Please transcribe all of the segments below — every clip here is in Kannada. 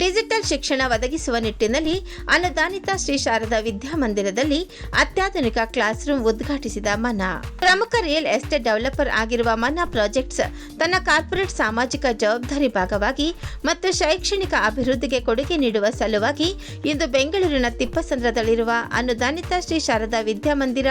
ಡಿಜಿಟಲ್ ಶಿಕ್ಷಣ ಒದಗಿಸುವ ನಿಟ್ಟಿನಲ್ಲಿ ಅನುದಾನಿತ ಶ್ರೀ ಶಾರದಾ ವಿದ್ಯಾಮಂದಿರದಲ್ಲಿ ಅತ್ಯಾಧುನಿಕ ಕ್ಲಾಸ್ ರೂಮ್ ಉದ್ಘಾಟಿಸಿದ ಮನಾ. ಪ್ರಮುಖ ರಿಯಲ್ ಎಸ್ಟೇಟ್ ಡೆವಲಪರ್ ಆಗಿರುವ ಮನಾ ಪ್ರಾಜೆಕ್ಟ್ಸ್ ತನ್ನ ಕಾರ್ಪೊರೇಟ್ ಸಾಮಾಜಿಕ ಜವಾಬ್ದಾರಿ ಭಾಗವಾಗಿ ಮತ್ತು ಶೈಕ್ಷಣಿಕ ಅಭಿವೃದ್ಧಿಗೆ ಕೊಡುಗೆ ನೀಡುವ ಸಲುವಾಗಿ ಇಂದು ಬೆಂಗಳೂರಿನ ತಿಪ್ಪಸಂದ್ರದಲ್ಲಿರುವ ಅನುದಾನಿತ ಶ್ರೀ ಶಾರದಾ ವಿದ್ಯಾಮಂದಿರ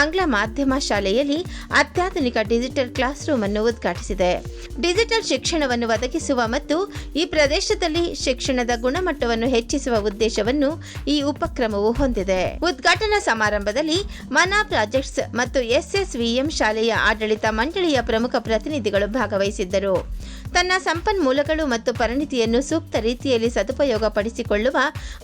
ಆಂಗ್ಲ ಮಾಧ್ಯಮ ಶಾಲೆಯಲ್ಲಿ ಅತ್ಯಾಧುನಿಕ ಡಿಜಿಟಲ್ ಕ್ಲಾಸ್ ರೂಮ್ ಅನ್ನು ಉದ್ಘಾಟಿಸಿದೆ. ಡಿಜಿಟಲ್ ಶಿಕ್ಷಣವನ್ನು ಒದಗಿಸುವ ಮತ್ತು ಈ ಪ್ರದೇಶದಲ್ಲಿ ಶಿಕ್ಷಣದ ಗುಣಮಟ್ಟವನ್ನು ಹೆಚ್ಚಿಸುವ ಉದ್ದೇಶವನ್ನು ಈ ಉಪಕ್ರಮವು ಹೊಂದಿದೆ. ಉದ್ಘಾಟನಾ ಸಮಾರಂಭದಲ್ಲಿ ಮನಾ ಪ್ರಾಜೆಕ್ಟ್ಸ್ ಮತ್ತು ಎಸ್ಎಸ್ವಿಎಂ ಶಾಲೆಯ ಆಡಳಿತ ಮಂಡಳಿಯ ಪ್ರಮುಖ ಪ್ರತಿನಿಧಿಗಳು ಭಾಗವಹಿಸಿದ್ದರು. ತನ್ನ ಸಂಪನ್ಮೂಲಗಳು ಮತ್ತು ಪರಿಣಿತಿಯನ್ನು ಸೂಕ್ತ ರೀತಿಯಲ್ಲಿ ಸದುಪಯೋಗಪಡಿಸಿಕೊಳ್ಳುವ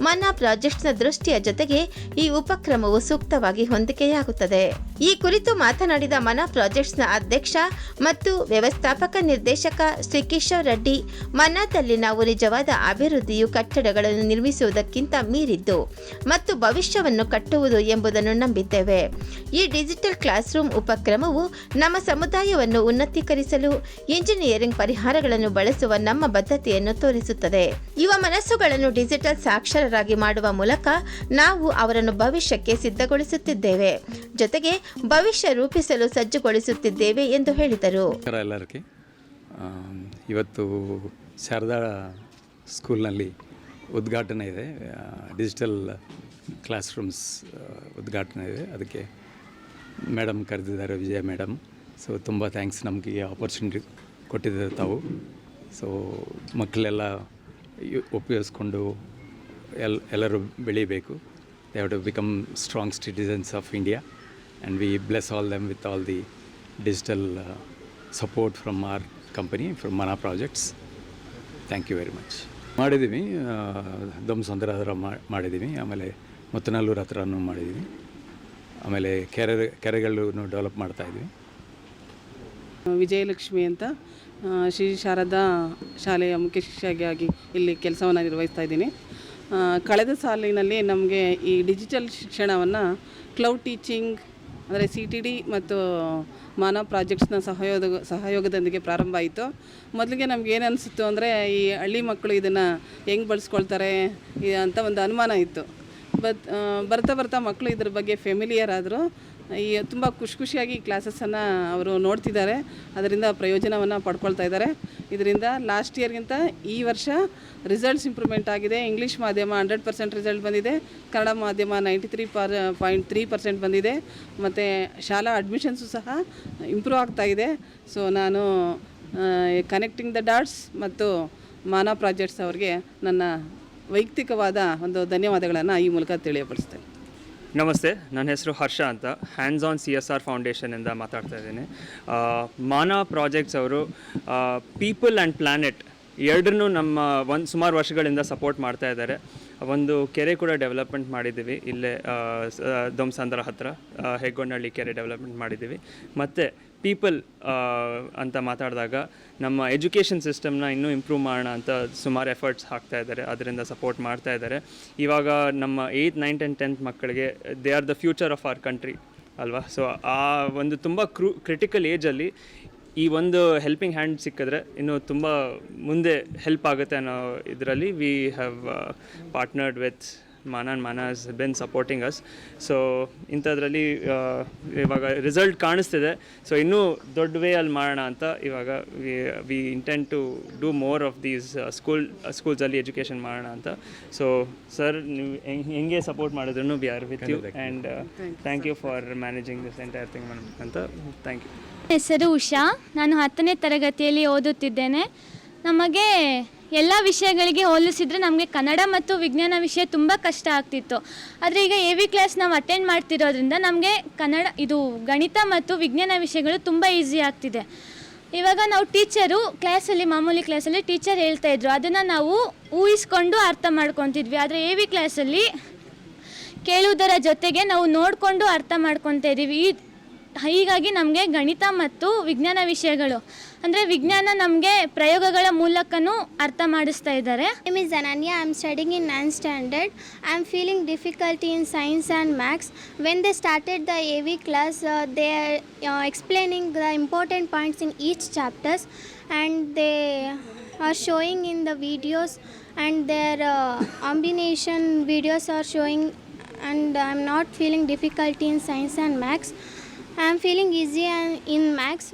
ಮನ್ನಾ ಪ್ರಾಜೆಕ್ಟ್ಸ್ನ ದೃಷ್ಟಿಯ ಜೊತೆಗೆ ಈ ಉಪಕ್ರಮವು ಸೂಕ್ತವಾಗಿ ಹೊಂದಿಕೆಯಾಗುತ್ತದೆ. ಈ ಕುರಿತು ಮಾತನಾಡಿದ ಮನಾ ಪ್ರಾಜೆಕ್ಟ್ಸ್ನ ಅಧ್ಯಕ್ಷ ಮತ್ತು ವ್ಯವಸ್ಥಾಪಕ ನಿರ್ದೇಶಕ ಶ್ರೀ ಕಿಶೋರ್ ರೆಡ್ಡಿ ಮನಾದಲ್ಲಿ ನಾವು ನಿಜವಾದ ಅಭಿವೃದ್ಧಿಯು ಕಟ್ಟಡಗಳನ್ನು ನಿರ್ಮಿಸುವುದಕ್ಕಿಂತ ಮೀರಿದ್ದು ಮತ್ತು ಭವಿಷ್ಯವನ್ನು ಕಟ್ಟುವುದು ಎಂಬುದನ್ನು ನಂಬಿದ್ದೇವೆ. ಈ ಡಿಜಿಟಲ್ ಕ್ಲಾಸ್ ರೂಮ್ ಉಪಕ್ರಮವು ನಮ್ಮ ಸಮುದಾಯವನ್ನು ಉನ್ನತೀಕರಿಸಲು ಇಂಜಿನಿಯರಿಂಗ್ ಪರಿಹಾರಗಳನ್ನು ಬಳಸುವ ನಮ್ಮ ಬದ್ಧತೆಯನ್ನು ತೋರಿಸುತ್ತದೆ. ಯುವ ಮನಸ್ಸುಗಳನ್ನು ಡಿಜಿಟಲ್ ಸಾಕ್ಷರರಾಗಿ ಮಾಡುವ ಮೂಲಕ ನಾವು ಅವರನ್ನು ಭವಿಷ್ಯಕ್ಕೆ ಸಿದ್ಧಗೊಳಿಸುತ್ತಿದ್ದೇವೆ. ಜೊತೆಗೆ ಭವಿಷ್ಯ ರೂಪಿಸಲು ಸಜ್ಜುಗೊಳಿಸುತ್ತಿದ್ದೇವೆ ಎಂದು ಹೇಳಿದರು. ಇವತ್ತು ಶಾರದಾ ಸ್ಕೂಲ್ನಲ್ಲಿ ಉದ್ಘಾಟನೆ ಇದೆ. ಡಿಜಿಟಲ್ ಕ್ಲಾಸ್ ರೂಮ್ಸ್ ಉದ್ಘಾಟನೆ ಇದೆ. ಅದಕ್ಕೆ ಮೇಡಮ್ ಕರೆದಿದ್ದಾರೆ ವಿಜಯ ಮೇಡಮ್. ಸೊ ತುಂಬ ಥ್ಯಾಂಕ್ಸ್ ನಮಗೆ ಈ ಆಪರ್ಚುನಿಟಿ ಕೊಟ್ಟಿದ್ದಾರೆ ತಾವು. ಸೊ ಮಕ್ಕಳೆಲ್ಲ ಉಪಯೋಗಿಸ್ಕೊಂಡು ಎಲ್, ಎಲ್ಲರೂ ಬೆಳಿಬೇಕು. They have to become strong citizens of India and we bless all them with all the digital support from our company from Mana projects thank you very much ಮಾಡಿದ್ದೀವಿ ದೊಮ್ಸಂದ್ರ ಹತ್ರ ಮಾಡಿದ್ದೀವಿ, ಆಮೇಲೆ ಮುತ್ತನಲ್ಲೂರು ಹತ್ರನೂ ಮಾಡಿದ್ದೀವಿ. ಆಮೇಲೆ ಕೆರೆ, ಕೆರೆಗಳನ್ನು ಡೆವಲಪ್ ಮಾಡ್ತಾಯಿದ್ವಿ ವಿಜಯಲಕ್ಷ್ಮಿ ಅಂತ. ಶ್ರೀ ಶಾರದಾ ಶಾಲೆಯ ಮುಖ್ಯ ಶಿಕ್ಷಕಿಯಾಗಿ ಇಲ್ಲಿ ಕೆಲಸವನ್ನು ನಿರ್ವಹಿಸ್ತಾ ಇದ್ದೀನಿ. ಕಳೆದ ಸಾಲಿನಲ್ಲಿ ನಮಗೆ ಈ ಡಿಜಿಟಲ್ ಶಿಕ್ಷಣವನ್ನು ಕ್ಲೌಡ್ ಟೀಚಿಂಗ್, ಅಂದರೆ ಸಿ ಟಿ ಡಿ ಮತ್ತು ಮಾನವ ಪ್ರಾಜೆಕ್ಟ್ಸ್ನ ಸಹಯೋಗ, ಸಹಯೋಗದೊಂದಿಗೆ ಪ್ರಾರಂಭ ಆಯಿತು. ಮೊದಲಿಗೆ ನಮ್ಗೆ ಏನು ಅನಿಸಿತ್ತು ಅಂದರೆ ಈ ಹಳ್ಳಿ ಮಕ್ಕಳು ಇದನ್ನು ಹೆಂಗೆ ಬಳಸ್ಕೊಳ್ತಾರೆ ಅಂತ ಒಂದು ಅನುಮಾನ ಇತ್ತು. ಬಟ್ ಬರ್ತಾ ಬರ್ತಾ ಮಕ್ಕಳು ಇದ್ರ ಬಗ್ಗೆ ಫೆಮಿಲಿಯರ್ ಆದರು. ಈ ತುಂಬ ಖುಷಿ ಖುಷಿಯಾಗಿ ಕ್ಲಾಸಸನ್ನು ಅವರು ನೋಡ್ತಿದ್ದಾರೆ. ಅದರಿಂದ ಪ್ರಯೋಜನವನ್ನು ಪಡ್ಕೊಳ್ತಾ ಇದ್ದಾರೆ. ಇದರಿಂದ ಲಾಸ್ಟ್ ಇಯರ್ಗಿಂತ ಈ ವರ್ಷ ರಿಸಲ್ಟ್ಸ್ ಇಂಪ್ರೂವ್ಮೆಂಟ್ ಆಗಿದೆ. ಇಂಗ್ಲೀಷ್ ಮಾಧ್ಯಮ ಹಂಡ್ರೆಡ್ ಪರ್ಸೆಂಟ್ ರಿಸಲ್ಟ್ ಬಂದಿದೆ. ಕನ್ನಡ ಮಾಧ್ಯಮ ninety three per point three percent ಬಂದಿದೆ. ಮತ್ತು ಶಾಲಾ ಅಡ್ಮಿಷನ್ಸು ಸಹ ಇಂಪ್ರೂವ್ ಆಗ್ತಾ ಇದೆ. ಸೊ ನಾನು ಕನೆಕ್ಟಿಂಗ್ ದ ಡಾಟ್ಸ್ ಮತ್ತು ಮಾನವ ಪ್ರಾಜೆಕ್ಟ್ಸ್ ಅವ್ರಿಗೆ ನನ್ನ ವೈಯಕ್ತಿಕವಾದ ಒಂದು ಧನ್ಯವಾದಗಳನ್ನು ಈ ಮೂಲಕ ತಿಳಿಯಪಡಿಸ್ತೇನೆ. ನಮಸ್ತೆ ನನ್ನ ಹೆಸರು ಹರ್ಷ ಅಂತ. Hands on C S R ಫೌಂಡೇಶನಿಂದ ಮಾತಾಡ್ತಾ ಇದ್ದೀನಿ. ಆ, ಮಾನವ ಪ್ರಾಜೆಕ್ಟ್ಸ್ ಅವರು ಪೀಪಲ್ ಆ್ಯಂಡ್ ಪ್ಲ್ಯಾನೆಟ್ ಎರಡನ್ನು ನಮ್ಮ ಒಂದು ಸುಮಾರು ವರ್ಷಗಳಿಂದ ಸಪೋರ್ಟ್ ಮಾಡ್ತಾ ಇದ್ದಾರೆ. ಒಂದು ಕೆರೆ ಕೂಡ ಡೆವಲಪ್ಮೆಂಟ್ ಮಾಡಿದ್ದೀವಿ. ಇಲ್ಲೇ ದೊಮ್ಸಂದ್ರ ಹತ್ರ ಹೆಗ್ಗೊಂಡಳ್ಳಿ ಕೆರೆ ಡೆವಲಪ್ಮೆಂಟ್ ಮಾಡಿದ್ದೀವಿ. ಮತ್ತು ಪೀಪಲ್ ಅಂತ ಮಾತಾಡಿದಾಗ ನಮ್ಮ ಎಜುಕೇಷನ್ ಸಿಸ್ಟಮ್ನ ಇನ್ನೂ ಇಂಪ್ರೂವ್ ಮಾಡೋಣ ಅಂತ ಸುಮಾರು ಎಫರ್ಟ್ಸ್ ಹಾಕ್ತಾ ಇದ್ದಾರೆ, ಅದರಿಂದ ಸಪೋರ್ಟ್ ಮಾಡ್ತಾ ಇದ್ದಾರೆ. ಇವಾಗ ನಮ್ಮ ಏಯ್ತ್, ನೈನ್ತ್ ಆ್ಯಂಡ್ ಟೆಂತ್ ಮಕ್ಕಳಿಗೆ they are the future of our country ಅಲ್ವಾ? ಸೊ ಆ ಒಂದು ತುಂಬ ಕ್ರೂ ಕ್ರಿಟಿಕಲ್ ಏಜಲ್ಲಿ ಈ ಒಂದು ಹೆಲ್ಪಿಂಗ್ ಹ್ಯಾಂಡ್ ಸಿಕ್ಕಿದ್ರೆ ಇನ್ನು ತುಂಬ ಮುಂದೆ ಹೆಲ್ಪ್ ಆಗುತ್ತೆ ಅನ್ನೋ ಇದರಲ್ಲಿ we have partnered with Mana and Mana has been supporting us so ಇಂಥದ್ರಲ್ಲಿ ಇವಾಗ ರಿಸಲ್ಟ್ ಕಾಣಿಸ್ತಿದೆ. ಸೊ ಇನ್ನೂ ದೊಡ್ಡ ವೇ ಅಲ್ಲಿ ಮಾಡೋಣ ಅಂತ ಇವಾಗ we we intent to do more of these school ಸ್ಕೂಲ್ಸಲ್ಲಿ education ಮಾಡೋಣ ಅಂತ. ಸೊ ಸರ್ ನೀವು ಹೆಂಗೆ ಹೆಂಗೆ ಸಪೋರ್ಟ್ ಮಾಡಿದ್ರು we are with you and thank you for managing this entire thing ಅಂತ ಥ್ಯಾಂಕ್ ಯು ಹೆಸರು ಉಷಾ ನಾನು ಹತ್ತನೇ ತರಗತಿಯಲ್ಲಿ ಓದುತ್ತಿದ್ದೇನೆ. ನಮಗೆ ಎಲ್ಲ ವಿಷಯಗಳಿಗೆ ಹೋಲಿಸಿದರೆ ನಮಗೆ ಕನ್ನಡ ಮತ್ತು ವಿಜ್ಞಾನ ವಿಷಯ ತುಂಬ ಕಷ್ಟ ಆಗ್ತಿತ್ತು. ಆದರೆ ಈಗ ಎ ವಿ ಕ್ಲಾಸ್ ನಾವು ಅಟೆಂಡ್ ಮಾಡ್ತಿರೋದ್ರಿಂದ ನಮಗೆ ಕನ್ನಡ, ಇದು ಗಣಿತ ಮತ್ತು ವಿಜ್ಞಾನ ವಿಷಯಗಳು ತುಂಬ ಈಸಿ ಆಗ್ತಿದೆ. ಇವಾಗ ನಾವು ಟೀಚರು ಕ್ಲಾಸಲ್ಲಿ ಮಾಮೂಲಿ ಕ್ಲಾಸಲ್ಲಿ ಟೀಚರ್ ಹೇಳ್ತಾ ಇದ್ರು. ಅದನ್ನು ನಾವು ಊಹಿಸ್ಕೊಂಡು ಅರ್ಥ ಮಾಡ್ಕೊತಿದ್ವಿ. ಆದರೆ ಎ ವಿ ಕ್ಲಾಸಲ್ಲಿ ಕೇಳುವುದರ ಜೊತೆಗೆ ನಾವು ನೋಡಿಕೊಂಡು ಅರ್ಥ ಮಾಡ್ಕೊತಾ ಇದ್ದೀವಿ. ಈ ಹೀಗಾಗಿ ನಮಗೆ ಗಣಿತ ಮತ್ತು ವಿಜ್ಞಾನ ವಿಷಯಗಳು ಅಂದರೆ ವಿಜ್ಞಾನ ನಮಗೆ ಪ್ರಯೋಗಗಳ ಮೂಲಕನೂ ಅರ್ಥ ಮಾಡಿಸ್ತಾ ಇದ್ದಾರೆ My name is Ananya. I'm studying in 9th standard. I'm feeling difficulty in science and maths. When they started the AV class, uh, they are uh, explaining the important points in each chapters, and they are showing in the videos, and their uh, combination videos are showing. And I'm not feeling difficulty in science and I am feeling easy in max